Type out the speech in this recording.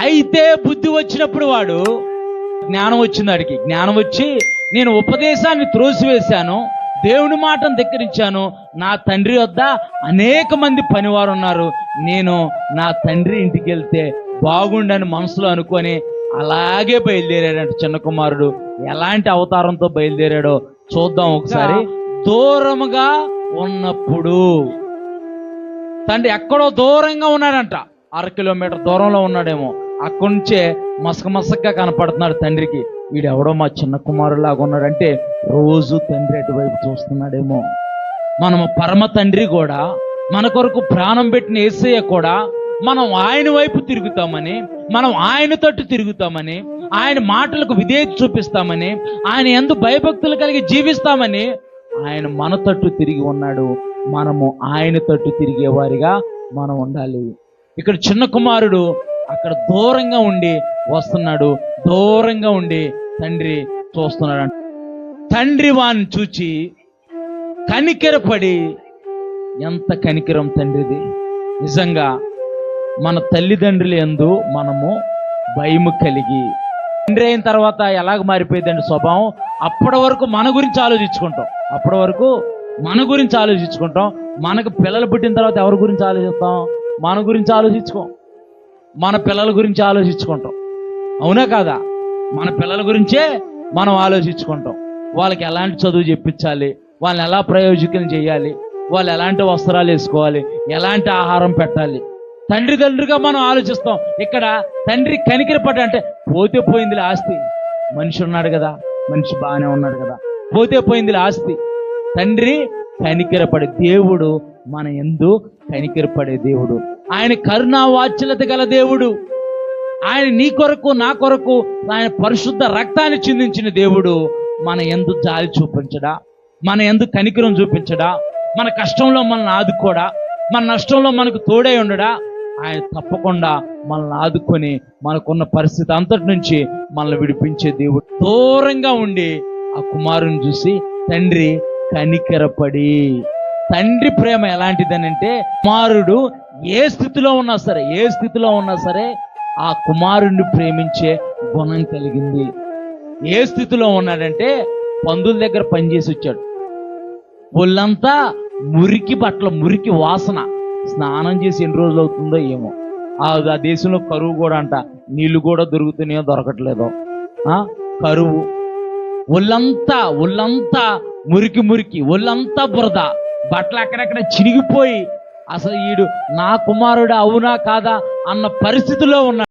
అయితే బుద్ధి వచ్చినప్పుడు వాడు జ్ఞానం వచ్చింది వాడికి. జ్ఞానం వచ్చి నేను ఉపదేశాన్ని త్రోసివేశాను దేవుని మాటను ధిక్కరించాను నా తండ్రి వద్ద అనేక మంది పనివారు ఉన్నారు. నేను నా తండ్రి ఇంటికి వెళ్తే బాగుండని మనసులో అనుకొని అలాగే బయలుదేరాడంట చిన్న కుమారుడు. ఎలాంటి అవతారంతో బయలుదేరాడో చూద్దాం ఒకసారి. దూరముగా ఉన్నప్పుడు. తండ్రి ఎక్కడో దూరంగా ఉన్నాడంట. అర కిలోమీటర్ దూరంలో ఉన్నాడేమో. అక్కడి నుంచే మసక మసకగా కనపడుతున్నాడు తండ్రికి. వీడెవడో మా చిన్న కుమారులాగా ఉన్నాడంటే రోజు తండ్రి అటువైపు చూస్తున్నాడేమో. మనము పరమ తండ్రి కూడా మన కొరకు ప్రాణం పెట్టిన ఏసయ్య కూడా మనం ఆయన వైపు తిరుగుతామని మనం ఆయన తట్టు తిరుగుతామని ఆయన మాటలకు విధేయత చూపిస్తామని ఆయన ఎందు భయభక్తులు కలిగి జీవిస్తామని ఆయన మన తట్టు తిరిగి ఉన్నాడు. మనము ఆయన తట్టు తిరిగేవారిగా మనం ఉండాలి. ఇక్కడ చిన్న కుమారుడు అక్కడ దూరంగా ఉండి వస్తున్నాడు. దూరంగా ఉండి తండ్రి చూస్తున్నాడు. తండ్రి వాని చూచి కనికెరపడి ఎంత కనికరం తండ్రిది. నిజంగా మన తల్లిదండ్రులు ఎందు మనము భయము కలిగి తండ్రి అయిన తర్వాత ఎలాగ మారిపోయిందండి స్వభావం? అప్పటి వరకు మన గురించి ఆలోచించుకుంటాం. అప్పటి వరకు మన గురించి ఆలోచించుకుంటాం. మనకు పిల్లలు పుట్టిన తర్వాత ఎవరి గురించి ఆలోచిస్తాం? మన గురించి ఆలోచించుకోం. మన పిల్లల గురించి ఆలోచించుకుంటాం. అవునా కాదా? మన పిల్లల గురించే మనం ఆలోచించుకుంటాం. వాళ్ళకి ఎలాంటి చదువు చెప్పించాలి? వాళ్ళని ఎలా ప్రయోజకం చేయాలి? వాళ్ళు ఎలాంటి వస్త్రాలు వేసుకోవాలి? ఎలాంటి ఆహారం పెట్టాలి? తండ్రి తండ్రిగా మనం ఆలోచిస్తాం. ఇక్కడ తండ్రి కనికరపడ్డ అంటే పోతే పోయింది ఆస్తి. మనిషి ఉన్నాడు కదా మనిషి బాగానే ఉన్నాడు కదా. పోతే పోయింది ఆస్తి. తండ్రి కనికిరపడే దేవుడు మన ఎందు కనికిరపడే దేవుడు. ఆయన కరుణా వాత్సల్యత గల దేవుడు. ఆయన నీ కొరకు నా కొరకు ఆయన పరిశుద్ధ రక్తాన్ని చిందించిన దేవుడు మన ఎందు జాలి చూపించడా? మన ఎందు కనికరం చూపించడా? మన కష్టంలో మనల్ని ఆదుకోడా? మన నష్టంలో మనకు తోడై ఉండడా? ఆయన తప్పకుండా మనల్ని ఆదుకొని మనకున్న పరిస్థితి అంతటి నుంచి మనల్ని విడిపించే దేవుడు. దూరంగా ఉండి ఆ కుమారుని చూసి తండ్రి కనికరపడి. తండ్రి ప్రేమ ఎలాంటిదనంటే కుమారుడు ఏ స్థితిలో ఉన్నా సరే ఏ స్థితిలో ఉన్నా సరే ఆ కుమారుణ్ణి ప్రేమించే గుణం కలిగింది. ఏ స్థితిలో ఉన్నాడంటే పందుల దగ్గర పనిచేసి వచ్చాడు. ఒళ్ళంతా మురికి బట్టల మురికి వాసన. స్నానం చేసి ఎన్ని రోజులు అవుతుందో ఏమో. ఆ ఆ దేశంలో కరువు కూడా అంట. నీళ్ళు కూడా దొరుకుతున్నాయో దొరకట్లేదో. కరువు. ఒళ్ళంతా ఒళ్ళంతా మురికి మురికి ఒళ్ళంతా బురద. బట్టలు అక్కడక్కడ చినిగిపోయి అసలు ఈడు నా కుమారుడు అవునా కాదా అన్న పరిస్థితిలో ఉన్నాడు.